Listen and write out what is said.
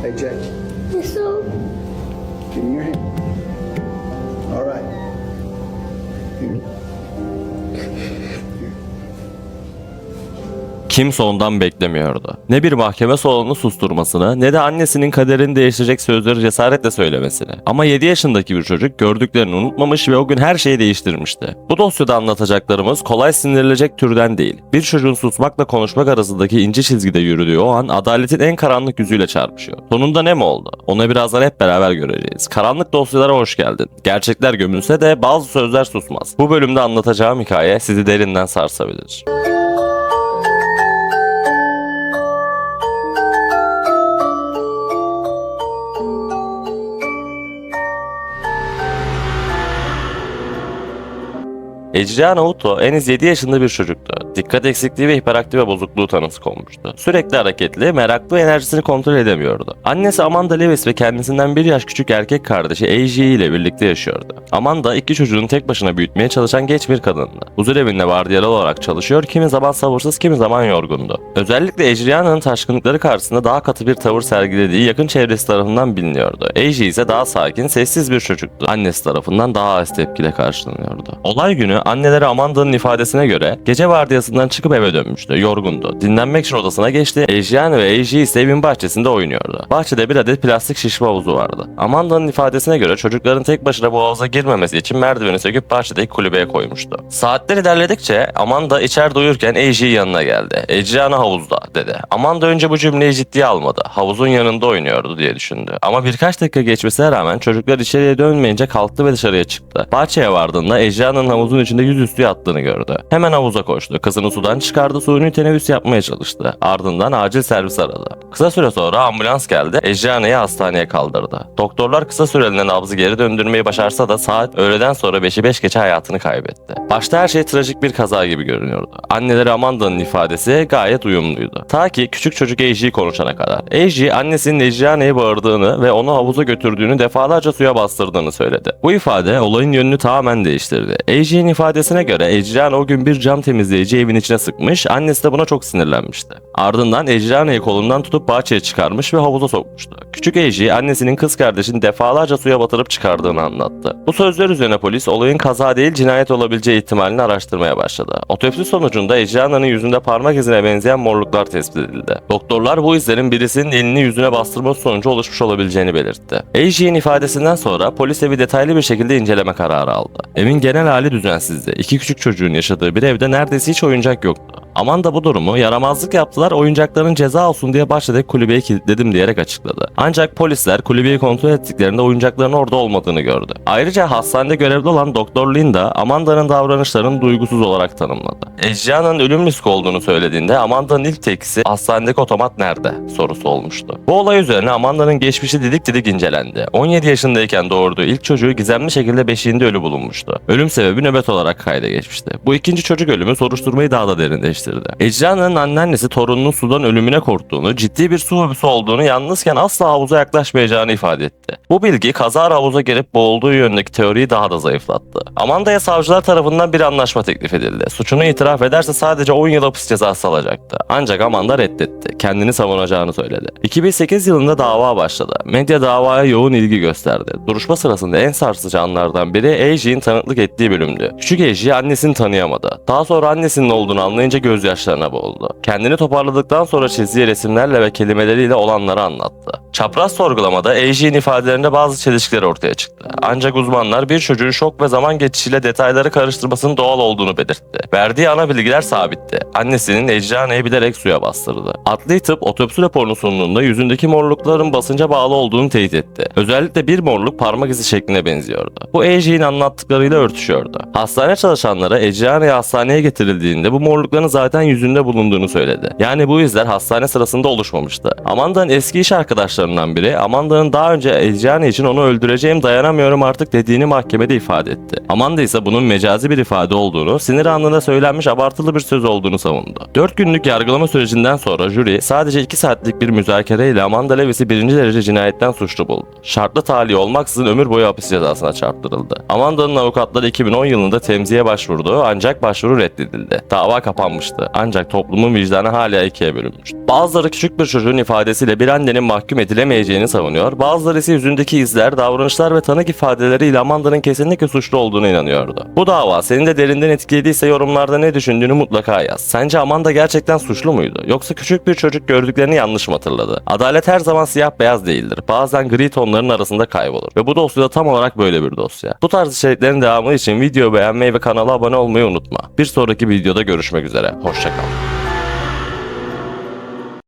Hey, Jay, Yes, sir. give me your hand. All right. Here. Kimse ondan beklemiyordu. Ne bir mahkeme salonunu susturmasını ne de annesinin kaderini değiştirecek sözleri cesaretle söylemesini. Ama 7 yaşındaki bir çocuk gördüklerini unutmamış ve o gün her şeyi değiştirmişti. Bu dosyada anlatacaklarımız kolay sindirilecek türden değil. Bir çocuğun susmakla konuşmak arasındaki ince çizgide yürüdüğü o an adaletin en karanlık yüzüyle çarpışıyor. Sonunda ne mi oldu? Onu birazdan hep beraber göreceğiz. Karanlık dosyalara hoş geldin. Gerçekler gömülse de bazı sözler susmaz. Bu bölümde anlatacağım hikaye sizi derinden sarsabilir. Ecria Naruto en az 7 yaşında bir çocuktu. Dikkat eksikliği ve hiperaktive bozukluğu tanısı konmuştu. Sürekli hareketli, meraklı ve enerjisini kontrol edemiyordu. Annesi Amanda Lewis ve kendisinden bir yaş küçük erkek kardeşi Eiji ile birlikte yaşıyordu. Amanda iki çocuğunu tek başına büyütmeye çalışan genç bir kadındı. Huzur evinde vardiyalı olarak çalışıyor, kimi zaman sabırsız kimi zaman yorgundu. Özellikle Ejria'nın taşkınlıkları karşısında daha katı bir tavır sergilediği yakın çevresi tarafından biliniyordu. Eiji ise daha sakin, sessiz bir çocuktu. Annesi tarafından daha az tepkiyle karşılanıyordu. Olay günü anneleri Amanda'nın ifadesine göre gece vardiyasından çıkıp eve dönmüştü. Yorgundu. Dinlenmek için odasına geçti. Ejrian ve Eiji ise evin bahçesinde oynuyordu. Bahçede bir adet plastik şişme havuzu vardı. Amanda'nın ifadesine göre çocukların tek başına bu havuza girmemesi için merdiveni söküp bahçedeki kulübeye koymuştu. Saatler ilerledikçe Amanda içeride uyurken Eiji yanına geldi. Ejriana havuzda dedi. Amanda önce bu cümleyi ciddiye almadı. Havuzun yanında oynuyordu diye düşündü. Ama birkaç dakika geçmesine rağmen çocuklar içeriye dönmeyince kalktı ve dışarıya çıktı. Bahçeye vardığında Ejriana'nın havuzun içinde yüzüstü yattığını gördü. Hemen havuza koştu. Kızını sudan çıkardı, suyunu teneffüs yapmaya çalıştı. Ardından acil servis aradı. Kısa süre sonra ambulans geldi. Ejriana'yı hastaneye kaldırdı. Doktorlar kısa süreliğine nabzı geri döndürmeyi başarsa da saat öğleden sonra 5'i 5 geçe hayatını kaybetti. Başta her şey trajik bir kaza gibi görünüyordu. Anneleri Amanda'nın ifadesi gayet uyumluydu. Ta ki küçük çocuk Eiji'yi konuşana kadar. Eiji annesinin Ejriana'yı bağırdığını ve onu havuza götürdüğünü defalarca suya bastırdığını söyledi. Bu ifade olayın yönünü tamamen değiştirdi. Eiji'nin ifadesine göre Ejriana o gün bir cam temizleyici evin içine sıkmış, annesi de buna çok sinirlenmişti. Ardından Ejriana'yı kolundan tutup bahçeye çıkarmış ve havuza sokmuştu. Küçük Eiji annesinin kız kardeşini defalarca suya batırıp çıkardığını anlattı. Bu sözler üzerine polis olayın kaza değil cinayet olabileceği ihtimalini araştırmaya başladı. Otopsi sonucunda Ejriana'nın yüzünde parmak izine benzeyen morluklar tespit edildi. Doktorlar bu izlerin birisinin elini yüzüne bastırması sonucu oluşmuş olabileceğini belirtti. Eiji'nin ifadesinden sonra polis evi detaylı bir şekilde inceleme kararı aldı. Evin genel hali düzensizdi. İki küçük çocuğun yaşadığı bir evde neredeyse hiç oyuncak yoktu. Amanda bu durumu yaramazlık yaptılar oyuncakların ceza olsun diye bahçedeki kulübeyi kilitledim diyerek açıkladı. Ancak polisler kulübeyi kontrol ettiklerinde oyuncakların orada olmadığını gördü. Ayrıca hastanede görevli olan Doktor Linda Amanda'nın davranışlarını duygusuz olarak tanımladı. Ejriana'nın ölüm riski olduğunu söylediğinde Amanda'nın ilk tepkisi hastanedeki otomat nerede sorusu olmuştu. Bu olay üzerine Amanda'nın geçmişi didik didik incelendi. 17 yaşındayken doğurduğu ilk çocuğu gizemli şekilde beşiğinde ölü bulunmuştu. Ölüm sebebi nöbet olarak kayda geçmişti. Bu ikinci çocuk ölümü soruşturmayı daha da derinleştirdi. Ecrana'nın anneannesi torununun sudan ölümüne korktuğunu, ciddi bir su hobisi olduğunu yalnızken asla havuza yaklaşmayacağını ifade etti. Bu bilgi kazara havuza girip boğulduğu yönündeki teoriyi daha da zayıflattı. Amanda'ya savcılar tarafından bir anlaşma teklif edildi. Suçunu itiraf ederse sadece 10 yıl hapis cezası alacaktı. Ancak Amanda reddetti. Kendini savunacağını söyledi. 2008 yılında dava başladı. Medya davaya yoğun ilgi gösterdi. Duruşma sırasında en sarsıcı anlardan biri Eiji'nin tanıklık ettiği bölümdü. Küçük Eiji annesini tanıyamadı. Daha sonra annesinin olduğunu anlayınca gözyaşlarına boğuldu. Kendini toparladıktan sonra çizdiği resimlerle ve kelimeleriyle olanları anlattı. Çapraz sorgulamada Eiji'nin ifadelerinde bazı çelişkiler ortaya çıktı. Ancak uzmanlar bir çocuğun şok ve zaman geçişiyle detayları karıştırmasının doğal olduğunu belirtti. Verdiği ana bilgiler sabitti. Annesinin Ejrana'yı bilerek suya bastırdı. Adli tıp otopsi raporunu sunduğunda yüzündeki morlukların basınca bağlı olduğunu teyit etti. Özellikle bir morluk parmak izi şekline benziyordu. Bu Eiji'nin anlattıklarıyla örtüşüyordu. Hastane çalışanları Ejrana'ya hastaneye getirildiğinde bu morlukların zaten yüzünde bulunduğunu söyledi. Yani bu izler hastane sırasında oluşmamıştı. Amanda'nın eski iş arkadaşlarından biri Amanda'nın daha önce Ejrana için onu öldüreceğim dayanamıyorum artık dediğini mahkemede ifade etti. Amanda ise bunun mecazi bir ifade olduğunu, sinir anında söylenmiş abartılı bir söz olduğunu savundu. 4 günlük yargılama sürecinden sonra jüri sadece 2 saatlik bir müzakereyle Amanda Lewis'i birinci derece cinayetten suçlu buldu. Şartlı tahliye olmaksızın ömür boyu hapis cezasına çarptırıldı. Amanda'nın avukatları 2010 yılında temziye başvurdu ancak başvuru reddedildi. Dava kapanmıştı ancak toplumun vicdanı hala ikiye bölünmüştü. Bazıları küçük bir çocuğun ifadesiyle bir annenin mahkum edilemeyeceğini savunuyor. Bazıları ise yüzündeki izler, davranışlar ve tanık ifadeleriyle Amanda'nın kesinlikle suçlu olduğuna inanıyordu. Bu dava seni de derinden etkilediyse yorumlarda ne düşündüğünü mutlaka yaz. Sence Amanda gerçekten suçlu muydu? Yoksa küçük bir çocuk gördüklerini yanlış mı hatırladı? Adalet her zaman siyah beyaz değildir. Bazen gri tonların arasında kaybolur. Ve bu dosyada tam olarak böyle bir dosya. Bu tarz içeriklerin devamı için videoyu beğenmeyi ve kanala abone olmayı unutma. Bir sonraki videoda görüşmek üzere. Hoşçakal.